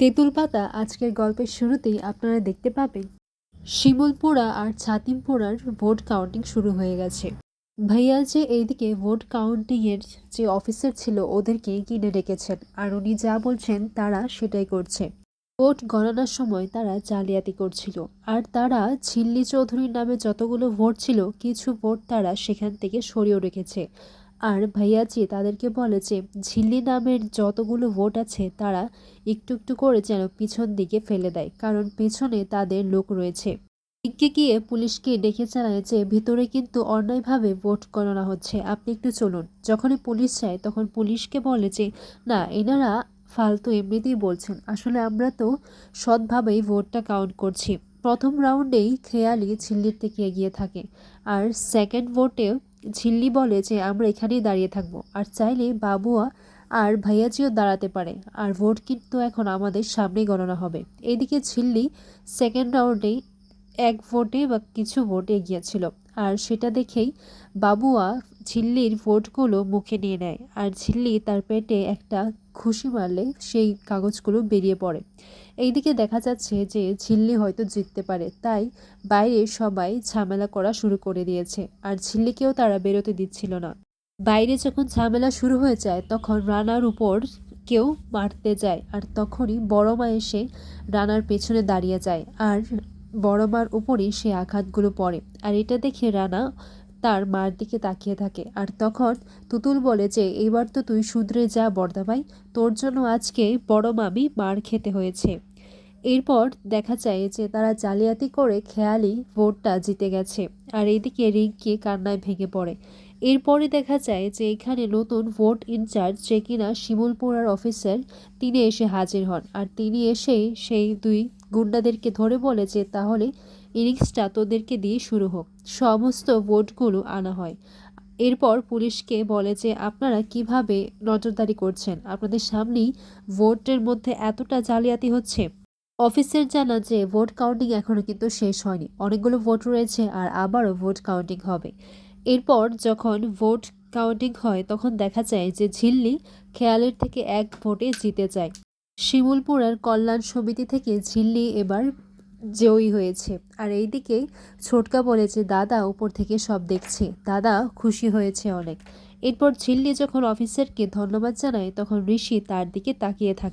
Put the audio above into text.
তেঁতুল পাতা আজকের গল্পের শুরুতেই আপনারা দেখতে পাবেন, শিমুলপুরা আর ছাতিমপুরার ভোট কাউন্টিং শুরু হয়ে গেছে। ভাইয়া যে এইদিকে ভোট কাউন্টিংয়ের যে অফিসার ছিল ওদেরকে কিনে রেখেছেন, আর উনি যা বলছেন তারা সেটাই করছে। ভোট গণনার সময় তারা জালিয়াতি করছিল, আর তারা ঝিল্লি চৌধুরীর নামে যতগুলো ভোট ছিল, কিছু ভোট তারা সেখান থেকে সরিয়েও রেখেছে। আর ভাইয়াজি তাদেরকে বলে যে ঝিল্লি নামের যতগুলো ভোট আছে, তারা একটু একটু করে যেন পিছন দিকে ফেলে দেয়, কারণ পিছনে তাদের লোক রয়েছে। দিকে গিয়ে পুলিশকে ডেকে জানায় যে, ভিতরে কিন্তু অন্যায়ভাবে ভোট গণনা হচ্ছে, আপনি একটু চলুন। যখনই পুলিশ যায়, তখন পুলিশকে বলে যে, না, এনারা ফালতু এমনিতেই বলছেন, আসলে আমরা তো সৎভাবেই ভোটটা কাউন্ট করছি। প্রথম রাউন্ডেই খেয়ালি ঝিল্লির থেকে এগিয়ে থাকে, আর সেকেন্ড ভোটে ঝিল্লি বলে যে, আমরা এখানেই দাঁড়িয়ে থাকব। আর চাইলে বাবুয়া আর ভাইয়াজিও দাঁড়াতে পারে। আর ভোট কিন্তু এখন আমাদের সামনেই গণনা হবে। এদিকে ঝিল্লি সেকেন্ড রাউন্ডে এক ভোটে বা কিছু ভোটে এগিয়েছিল। আর সেটা দেখেই বাবুয়া ঝিল্লির ভোটগুলো মুখে নিয়ে নেয়। আর ঝিল্লি তার পেটে একটা খুশি মারলে সেই কাগজগুলো বেরিয়ে পড়ে। এইদিকে দেখা যাচ্ছে যে ঝিল্লি হয়তো জিততে পারে, তাই বাইরে সবাই ঝামেলা করা শুরু করে দিয়েছে। আর ঝিল্লিকেও তারা বেরোতে দিচ্ছিল না। বাইরে যখন ঝামেলা শুরু হয়ে যায়, তখন রানার উপর কেউ মারতে যায়। আর তখনই বড় মা এসে রানার পেছনে দাঁড়িয়ে যায়। আর বড় মার উপরই সে আঘাতগুলো পড়ে। আর এটা দেখে রানা তার মার দিকে তাকিয়ে থাকে। আর তখন তুতুল বলে যে এবার তো তুই শুধরে যা বর্দাভাই তোর জন্য আজকে বড় মামি মার খেতে হয়েছে। এরপর দেখা যায় যে, তারা জালিয়াতি করে খেয়ালি ভোটটা জিতে গেছে। আর এদিকে রিঙ্কি কান্নায় ভেঙে পড়ে। এরপরে দেখা যায় যে, এখানে নতুন ভোট ইনচার্জ যে কিনা শিমুলপুরার অফিসার, তিনি এসে হাজির হন। আর তিনি এসেই সেই দুই গুন্ডাদেরকে ধরে বলে যে তাহলে ইনিংসটা তোদেরকে দিয়ে শুরু হোক। সমস্ত ভোটগুলো আনা হয়। এরপর পুলিশকে বলে যে, আপনারা কীভাবে নজরদারি করছেন? আপনাদের সামনেই ভোটের মধ্যে এতটা জালিয়াতি হচ্ছে। অফিসের জানা যে, ভোট কাউন্টিং এখনও কিন্তু শেষ হয়নি। অনেকগুলো ভোট রয়েছে আর আবারও ভোট কাউন্টিং হবে। এরপর যখন ভোট কাউন্টিং হয়, তখন দেখা যায় যে, ঝিল্লি খেয়ালের থেকে এক ভোটে জিতে যায়। শিমুলপুরার কল্যাণ সমিতি থেকে ঝিল্লি এবার জয়ী হয়েছে। আর এইদিকে ছোটকা বলে যে দাদা, উপর থেকে সব দেখছে। দাদা, খুশি হয়েছে অনেক। এরপর ঝিল্লি যখন অফিসারকে ধন্যবাদ জানায়, তখন ঋষি তার দিকে তাকিয়ে থাকে।